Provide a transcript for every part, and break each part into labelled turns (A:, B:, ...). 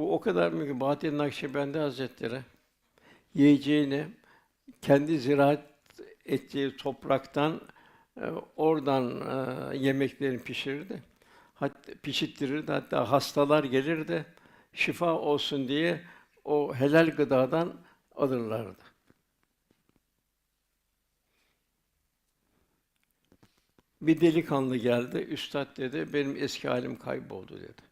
A: Bu o kadar ki Bahattin Nakşibendi Hazretleri yiyeceğini kendi ziraat ettiği topraktan e, oradan e, yemeklerini pişirirdi. Hatta pişittirirdi. Hatta hastalar gelirdi. Şifa olsun diye o helal gıdadan alırlardı. Bir delikanlı geldi. Üstad dedi, benim eski halim kayboldu dedi.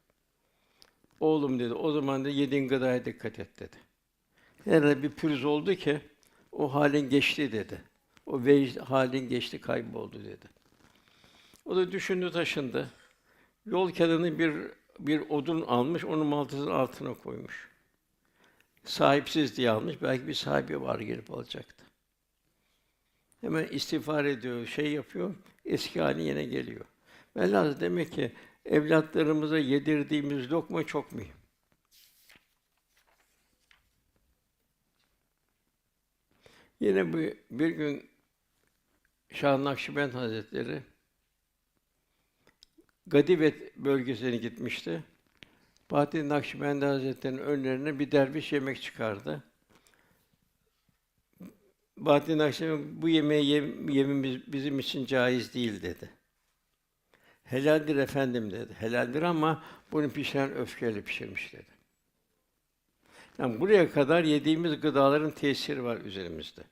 A: Oğlum dedi, o zaman da yediğin gıdaya dikkat et dedi. Herhalde bir pürüz oldu ki o halin geçti dedi. O vecd halin geçti, kayboldu dedi. O da düşündü, taşındı. Yol kenarına bir bir odun almış, onun maltısının altına koymuş. Sahipsiz diye almış, belki bir sahibi var gelip alacaktı. Hemen istiğfar ediyor, şey yapıyor, eski hali yine geliyor. Velhâsıl demek ki evlatlarımıza yedirdiğimiz lokma çok mühim. Yine bu bir gün Şah Nakşibend Hazretleri Gadivet bölgesine gitmişti. Fatih Nakşibendi Hazretleri'nin önlerine bir derviş yemek çıkardı. Fatih Nakşibendi bu yemeği yem, yememiz bizim için caiz değil dedi. Helaldir efendim dedi. Helaldir ama bunu pişiren öfkeyle pişirmiş dedi. Yani buraya kadar yediğimiz gıdaların tesiri var üzerimizde.